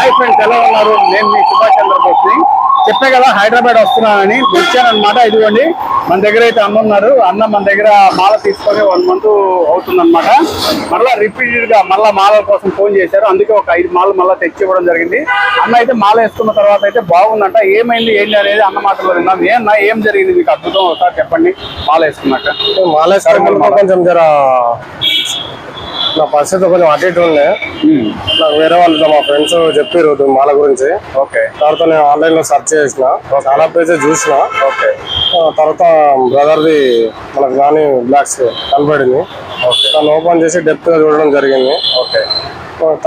Hi friends ఎలా ఉన్నారు? నేను మీ సుభాష్ చంద్రబోస్ని. చెప్పే కదా హైదరాబాద్ వస్తున్నానని వచ్చానమాట ఇదిగోండి మన దగ్గర అయితే అన్న ఉన్నారు. అన్న మన దగ్గర మాల తీసుకొని వన్ మంత్ అవుతుందన్నమాట. మళ్ళీ రిపీటెడ్గా మళ్ళీ మాల కోసం ఫోన్ చేశారు. అందుకే ఒక ఐదు మాలలు మళ్ళీ తెచ్చి ఇవ్వడం జరిగింది. అన్న అయితే మాల వేసుకున్న తర్వాత అయితే బాగుందంట. ఏమైంది ఏంటి అనేది అన్న మాటలో విన్నాం. ఏమన్నా ఏం జరిగింది? మీకు అద్భుతం ఒకసారి చెప్పండి. మాల వేసుకున్నాక. కొంచెం జర నా పరిస్థితి కొంచెం అటు ఇటు ఉండే. నాకు వేరే వాళ్ళు మా ఫ్రెండ్స్ చెప్పారు మాల గురించి. ఓకే. తర్వాత నేను ఆన్లైన్లో సెర్చ్ చేసిన. చాలా పేజెస్ చూసిన. ఓకే. తర్వాత బ్రదర్ది మనకు కానీ బ్లాక్స్ కనబడింది దాన్ని ఓపెన్ చేసి డెప్త్గా చూడడం జరిగింది. ఓకే.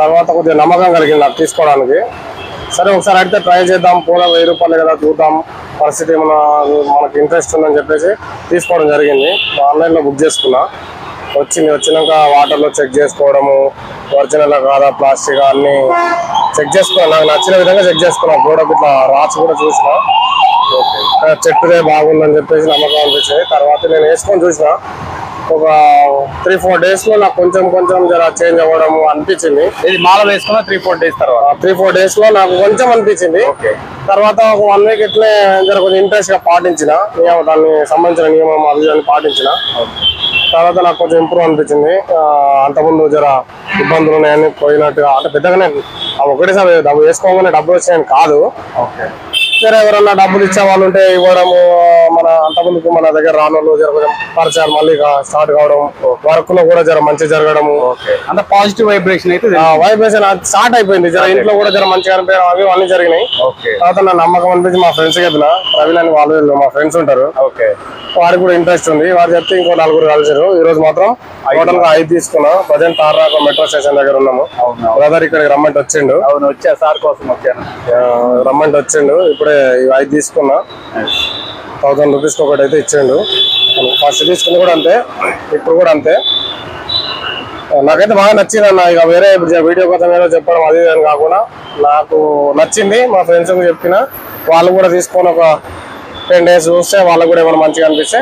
తర్వాత కొద్దిగా నమ్మకం కలిగింది నాకు తీసుకోవడానికి. సరే ఒకసారి అడిగితే ట్రై చేద్దాం పూల వెయ్యి రూపాయలు కదా చూద్దాం. పరిస్థితి ఏమైనా మనకి ఇంట్రెస్ట్ ఉందని చెప్పేసి తీసుకోవడం జరిగింది. ఆన్లైన్లో బుక్ చేసుకున్నా. వచ్చింది వచ్చినాక వాటర్లో చెక్ చేసుకోవడము ఒరిజినల్ కాదా ప్లాస్టిక్ అన్ని చెక్ చేసుకున్నా. నాకు నచ్చిన విధంగా చెక్ చేసుకున్నా. ప్రోడక్ట్ ఇట్లా రాసి కూడా చూసిన. చెట్టుదే బాగుందని చెప్పేసి నమ్మకం అనిపించింది. తర్వాత నేను వేసుకొని చూసిన. ఒక త్రీ ఫోర్ డేస్లో నాకు కొంచెం కొంచెం జర చేంజ్ అవ్వడం అనిపించింది. ఇది మాల వేసుకున్న త్రీ ఫోర్ డేస్ తర్వాత? త్రీ ఫోర్ డేస్లో నాకు కొంచెం అనిపించింది. తర్వాత ఒక వన్ వీక్ ఇట్లే జర కొంచెం ఇంట్రెస్ట్గా పాటించిన. దాన్ని సంబంధించిన నియమం అని పాటించిన. తర్వాత నాకు కొంచెం ఇంప్రూవ్ అనిపించింది. అంతకుముందు జర ఇబ్బందులు ఉన్నాయని పోయినట్టుగా అంటే పెద్దగానే ఆ ఒకటేసారి డబ్బు వేసుకోగానే డబ్బులు వచ్చాయని కాదు. ఓకే. జర ఎవరన్నా డబ్బులు ఇచ్చే వాళ్ళు ఉంటే ఇవ్వడము మన అంతకుముందుకు మన దగ్గర రాని వాళ్ళు జర కొంచెం పరిచయాలు మళ్ళీ స్టార్ట్ కావడం వర్క్లో కూడా జర మంచి జరగడము. అంత పాజిటివ్ వైబ్రేషన్ అయితే వైబ్రేషన్ స్టార్ట్ అయిపోయింది. జర ఇంట్లో కూడా జర మంచిగా అనిపించడం అవి అన్ని జరిగినాయి. తర్వాత నా నమ్మకం అనిపించి మా ఫ్రెండ్స్ చెప్పిన ప్రవీణ్ అని వాళ్ళు మా ఫ్రెండ్స్ ఉంటారు. ఓకే వాడికి కూడా ఇంట్రెస్ట్ ఉంది. వాడు చెప్తే ఇంకో నలుగురు కలిసారు ఈ రోజు మాత్రం టోటల్గా ఐదు తీసుకున్నాం ప్రజెంట్ తార్రాక మెట్రో స్టేషన్ దగ్గర ఉన్నాము. బ్రదర్ ఇక్కడికి రమ్మంటే వచ్చిండు. అవును వచ్చా సార్ కోసం వచ్చాను. రమ్మంటే వచ్చిండు. ఇప్పుడే ఐదు తీసుకున్నా. థౌసండ్ రూపీస్ ఒకటి అయితే ఇచ్చిండు. ఫస్ట్ తీసుకుంది కూడా అంతే. ఇప్పుడు కూడా అంతే. నాకైతే బాగా నచ్చింది అన్న. ఇక వేరే వీడియో కోసం ఏదో చెప్పడం అది అని కాకుండా నాకు నచ్చింది. మా ఫ్రెండ్స్ చెప్పిన. వాళ్ళు కూడా తీసుకొని ఒక టెన్ డేస్ చూస్తే వాళ్ళకు కూడా ఏమైనా మంచిగా అనిపిస్తే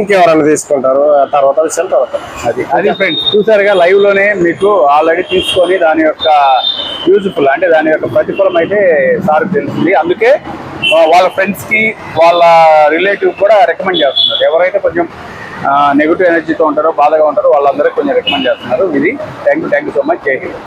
ఇంకెవరైనా తీసుకుంటారు. ఆ తర్వాత విషయం తర్వాత. అది. అది ఫ్రెండ్స్ చూసారుగా లైవ్లోనే మీకు ఆల్రెడీ తీసుకొని దాని యొక్క యూజ్ఫుల్ అంటే దాని యొక్క ప్రతిఫలం అయితే సార్ తెలిసింది అందుకే వాళ్ళ ఫ్రెండ్స్కి వాళ్ళ రిలేటివ్ కూడా రికమెండ్ చేస్తున్నారు. ఎవరైతే కొంచెం నెగిటివ్ ఎనర్జీతో ఉంటారో బాధగా ఉంటారో వాళ్ళందరూ కొంచెం రికమెండ్ చేస్తున్నారు. ఇది thank you thank you so much. Jai Hind.